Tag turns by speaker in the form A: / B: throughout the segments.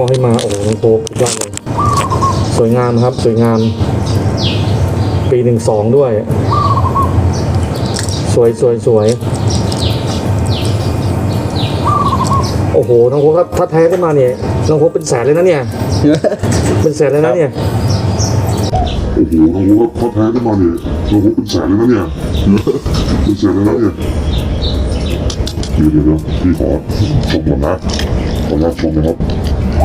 A: พ่อให้มาโอ้โหน้องโป๊กสุดยอดเลยสวยงามครับ สวยงาม ปีหนึ่งสองด้วย สวยสวยสวยโอ้โหน้องโป๊กถ้าถ้าแท้ขึ้นมาเนี่ยน้องโป๊กเป็นแสนเลยนะเนี่ยเป็นแสนเลยนะเนี่ย
B: โอ้โหน้องรู้ว่าเขาแท้ขึ้นมาเนี่ยน้องรู้เป็นแสนเลยนะเนี่ยเป็นแสนเลยนะเนี่ยเดี๋ยวเดี๋ยวเดี๋ยวพี่ขอชมก่อนนะขออนุญาตชมนะครับพี่น้อง
A: ส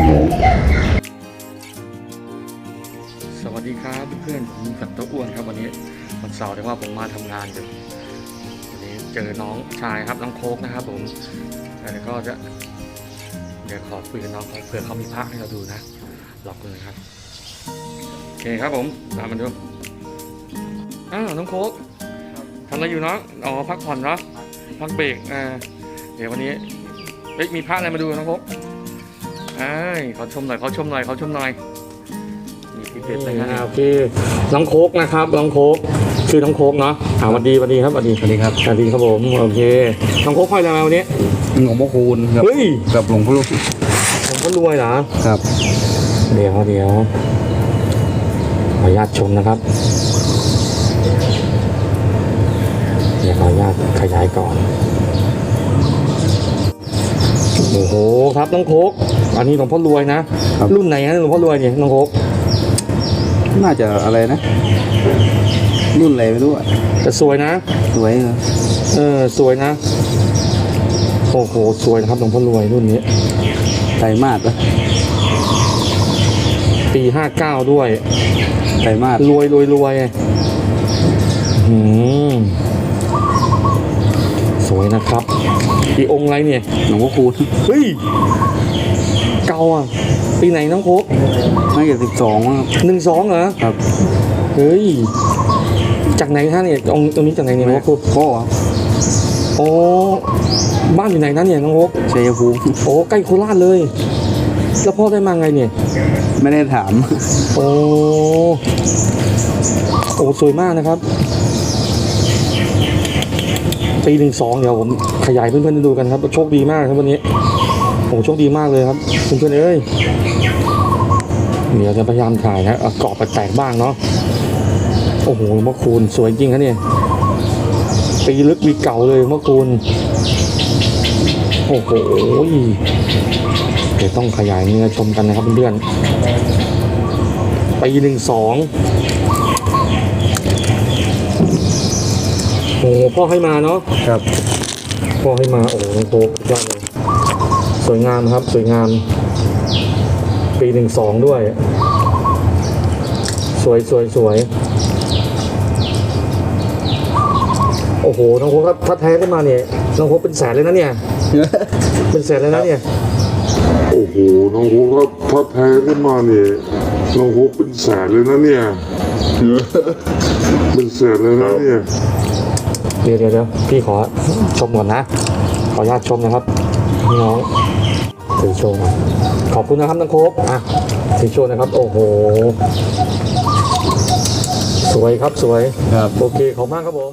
A: วัสดีครับเพื่อนๆผมกับตัวอ้วนครับวันนี้วันเสาร์แต่ว่าผมมาทำงานอยู่วันนี้เจอน้องชายครับน้องโคกนะครับ ผมแล้วก็จะเดี๋ยวขอคุยกับน้องเขาเผื่อเขามีพระให้เราดูนะลองเลยครับโอเคครับผมตามมาดูอ้าวน้องโคกทำอะไรอยู่น้องอ๋อพักผ่อนเนาะพักเบรกอ่าเดี๋ยววันนี้เฮ้ยมีพระอะไรมาดูน้องโคก เอ้ยขอชมหน่อยขอชมหน่อยขอชมหน่อยนี่พี่เพชรเลยนะโอเคน้องโคกนะครับน้องโคกชื่อน้องโคกเนาะอ่าสวัสดีสวัสดีครับสวัสดี
C: สวัสดีครับ
A: สวัสดีครับผมโอเคน้องโคกห้อยอะไรมาวันนี้
C: หลวงพ่อคูณกับ
A: เฮ้ย
C: กับหลวงพ่อลูก
A: ผมก็รวยเหรอ
C: ครับ
A: เดี๋ยวเดี๋ยวขออนุญาตชมนะครับเดี๋ยวขออนุญาตขยายก่อนโอ้โหครับน้องโคก อันนี้หลวงพ่อรวยนะรุ่นไหนฮะหลวงพ่อรวยเนี่ยน้องโคก
C: น่าจะอะไรนะ รุ่นอะไรไม่รู้อะ
A: แต่สวยนะ
C: สวยนะ
A: เออสวยนะ โอ้โหสวยนะครับหลวงพ่อรวยรุ่นนี้
C: ไตรมาสปะ
A: ปีห้าเก้าด้วย
C: ไตรมาส
A: รวยรวยรวยหืมส วยนะครับ อีองค์อะไรเนี่ย
C: หลวงพ่อคูณ
A: เฮ้ย เก่าอะ ปีไหนน้องโคก
C: น่าจะสิบสองครับ
A: หนึ่งสองเหรอ
C: ครับ
A: เฮ้ย จากไหนฮะเนี่ยองค์ตรงนี้จากไหนเนี่ยน้องโคก
C: พ่อครับ
A: โอ้บ้านอยู่ไหนนะเนี่ยน้องโคก
C: ชัยภูมิ
A: โอ้ใกล้โคราชเลย แล้วพ่อได้มาไงเนี่ย
C: ไม่ได้ถาม
A: โอ้โอ้สวยมากนะครับ ปีหนึ่งสองเดี๋ยวผมขยายเพื่อนๆดูกันครับ โชคดีมากครับวันนี้โอ้โชคดีมากเลยครับเพื่อนๆเอ้ยเดี๋ยวจะพยายามถ่ายนะเอาเกาะแตกๆบ้างเนาะโอ้โหมื่อคูณสวยจริงครับเนี่ยปีลึกปีเก่าเลยมื่อคูณโอ้โหเดี๋ยวต้องขยายเนื้อชมกันนะครับเพื่อนๆปีหนึ่งสอง โอ้โหพ่อให้มาเนาะ
C: ครับ
A: พ่อให้มาโอ้โหน้องโคกสุดยอดเลยสวยงามครับ สวยงาม ปีหนึ่งสองด้วย สวยสวยสวยโอ้โหน้องโคกถ้าถ้าแท้ขึ้นมาเนี่ยน้องโคกเป็นแสนเลยนะเนี่ย เป็นแสนเลยนะเนี่ย
B: โอ้โหน้องรู้ว่าถ้าแท้ขึ้นมาเนี่ยน้องรู้เป็นแสนเลยนะเนี่ยเป็นแสนเลยนะเนี่ย
A: เดี๋ยวเดี๋ยวเดี๋ยวพี่ขอชมก่อนนะ ขออนุญาตชมนะครับพี่น้องถือโชว์หน่อยขอบคุณนะครับน้องโคบอะถือโชว์นะครับ โอ้โห สวยครับสวย
C: ครับ
A: โอเคขอบคุณมากครับผม